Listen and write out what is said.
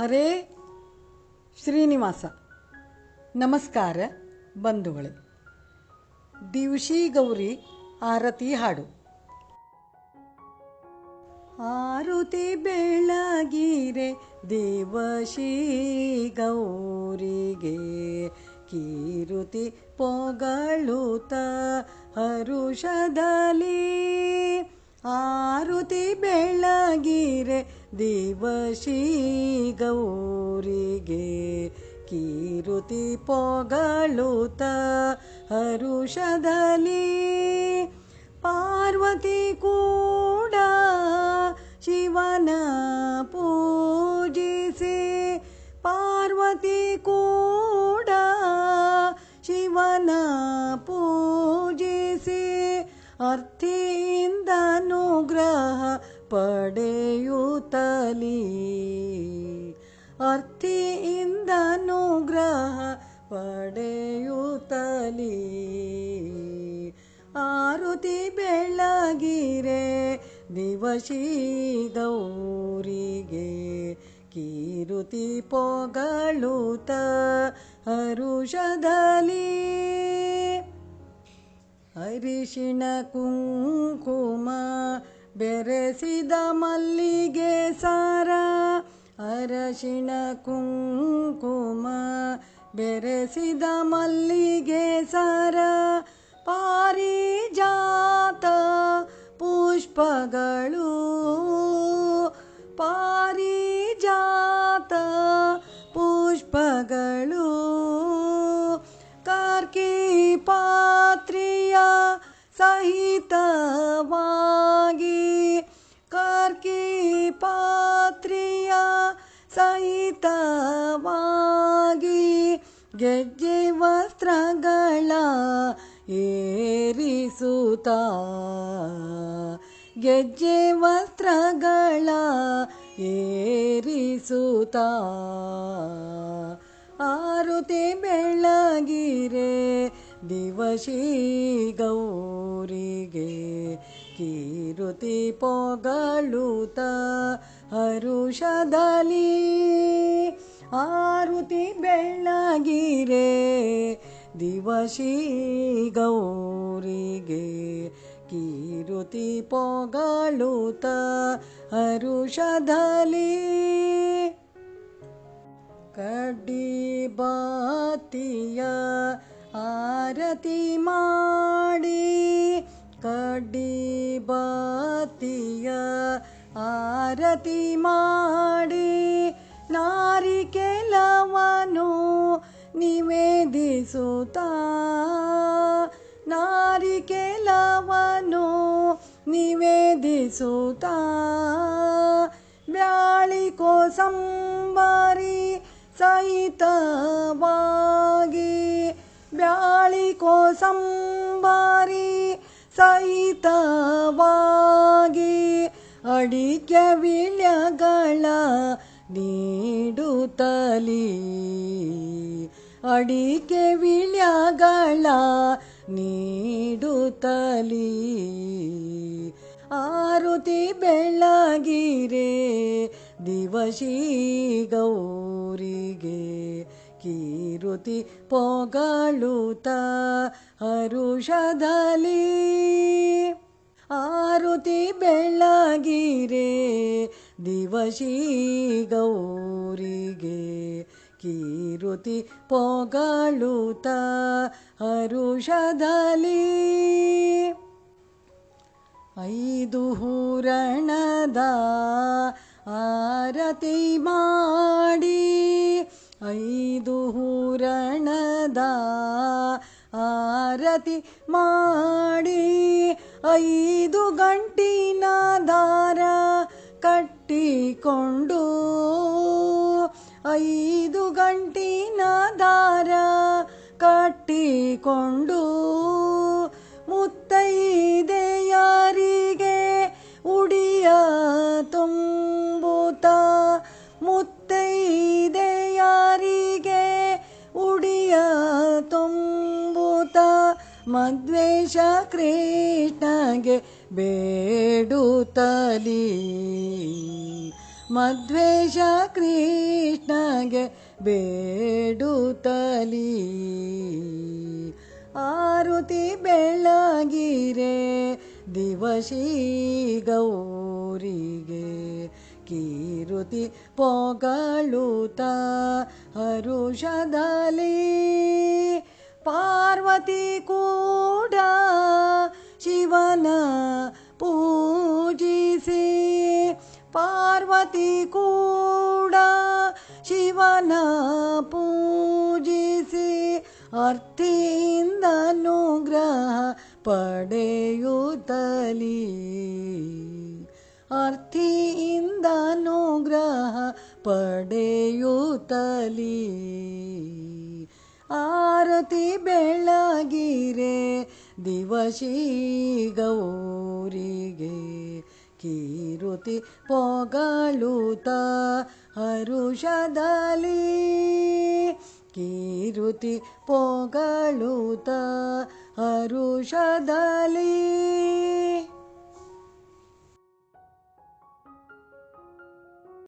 ಹರೇ ಶ್ರೀನಿವಾಸ. ನಮಸ್ಕಾರ ಬಂಧುಗಳೇ. ದಿವಶಿ ಗೌರಿ ಆರತಿ ಹಾಡು. ಆರುತಿ ಬೆಳಗಿರೆ ದೇವಶಿ ಗೌರಿಗೆ ಕೀರುತಿ ಪೊಗಳುತ ಹರುಷದಲ್ಲಿ. ಆರುತಿ ಬೆಳಗಿರೆ ದೇವಶಿ ಗೌರಿಗೆ ಕೀರುತಿ ಪೊಗಳುತ ಹರುಷದಲ್ಲಿ. ಪಾರ್ವತಿ ಕೂಡ ಶಿವನ ಪೂಜಿಸಿ, ಪಾರ್ವತಿ ಕೂಡ ಶಿವನ ಪೂಜಿಸಿ ಅರ್ಥಿಯಿಂದ ಅನುಗ್ರಹ ಪಡೆಯುತ್ತಲಿ. ಅರ್ಥಿಯಿಂದ ಅನುಗ್ರಹ ಪಡೆಯುತ್ತಲಿ. ಆರುತಿ ಬೆಳಗಿರೆ ದಿವಶಿ ಗೌರಿಗೆ ಕೀರುತಿ ಪೊಗಳುತ ಹರುಷದಲ್ಲಿ. ಅರಿಶಿಣ ಕುಂಕುಮ ಬೆರೆಸಿದ ಮಲ್ಲಿಗೆ ಸಾರ ಅರಶಿಣ ಕುಂಕುಮ ಬೆರೆಸಿದ ಮಲ್ಲಿಗೆ ಸಾರ ಪಾರಿಜಾತ ಪುಷ್ಪಗಳು ಪಾರಿಜಾತ ಪುಷ್ಪಗಳು ಕಾರ್ಕಿ ಪಾತ್ರಿಯ ಸಹಿತವಾಗಿ ಪಾತ್ರಿಯ ಸಹಿತವಾಗಿ ಗೆಜ್ಜೆ ವಸ್ತ್ರಗಳ ಏರಿಸುತ್ತ? ಗೆಜ್ಜೆ ವಸ್ತ್ರಗಳ ಏರಿಸುತ್ತ? ಆರುತಿ ಬೆಳಗಿರೆ ದಿವಶಿ ಗೌರಿಗೆ ಕೀರುತಿ ಪೊಗಳುತ ಹರುಷದಲ್ಲಿ ಆರುತಿ ಬೆಳ್ಳಗಿರೆ ದಿವಶಿ ಗೌರಿಗೆ ಕೀರುತಿ ಪೊಗಳುತ ಹರುಷದಲ್ಲಿ ಕಡ್ಡಿ ಬಾತಿಯ ಆರತಿ ಮಾಡಿ ಬಾತಿಯ ಆರತಿ ಮಾಡಿ ನಾರಿಕೆಲವನು ನಿವೇದಿಸುತ್ತ? ನಾರಿಕೆಲವನು ನಿವೇದಿಸುತ್ತ? ಬ್ಯಾಳಿಕೋ ಸಂಬಾರಿ ಸಹಿತವಾಗಿ ಬ್ಯಾಳಿಕೋ ಸಂಬಾರಿ ಸಹಿತವಾಗಿ ಅಡಿಕೆ ವಿಳ್ಯಗಳ ನೀಡುತ್ತಲಿ. ಅಡಿಕೆ ವಿಳ್ಯಗಳ ನೀಡುತ್ತಲಿ. ಆರುತಿ ಬೆಳಗಿರೆ ದಿವಶಿ ಗೌರಿಗೆ ಕೀರುತಿ ಪೊಗಳುತ ಹರುಷದಲ್ಲಿ ಆರುತಿ ಬೆಳಗಿರೆ ದಿವಶಿ ಗೌರಿಗೆ ಕೀರುತಿ ಪೊಗಳುತ ಹರುಷದಲ್ಲಿ ಐದು ಹೂರಣದ ಆರತಿ ಮಾಡಿ ಐದು ಹೂರಣದ ಆರತಿ ಮಾಡಿ ಐದು ಗಂಟಿನ ದಾರ ಕಟ್ಟಿಕೊಂಡು ಐದು ಗಂಟಿನ ದಾರ ಕಟ್ಟಿಕೊಂಡು ಮದ್ವೇಷ ಕೃಷ್ಣಗೆ ಬೇಡುತ್ತಲಿ. ಮದ್ವೇಷ ಕೃಷ್ಣಗೆ ಬೇಡುತ್ತಲಿ. ಆರುತಿ ಬೆಳಗಿರೆ ದಿವಶಿ ಗೌರಿಗೆ ಕೀರುತಿ ಪೊಗಳುತ್ತ ಹರುಷದಲ್ಲಿ ಪಾರ್ವತಿ ಕೂಡ ಶಿವನ ಪೂಜಿಸಿ. ಪಾರ್ವತಿ ಕೂಡ ಶಿವನ ಪೂಜಿಸಿ ಅರ್ಥಿಯಿಂದ ಅನುಗ್ರಹ ಪಡೆಯುತ್ತಲಿ. ಅರ್ಥಿಯಿಂದ ಅನುಗ್ರಹ ಪಡೆಯುತ್ತಲಿ. ಆರತಿ ಬೆಳಗಿರೆ ದಿವಶಿ ಗೌರಿಗೆ ಕೀರುತಿ ಪೊಗಳುತ ಹರುಷದಲ್ಲಿ. ಕೀರುತಿ ಪೊಗಳುತ ಹರುಷದಲ್ಲಿ.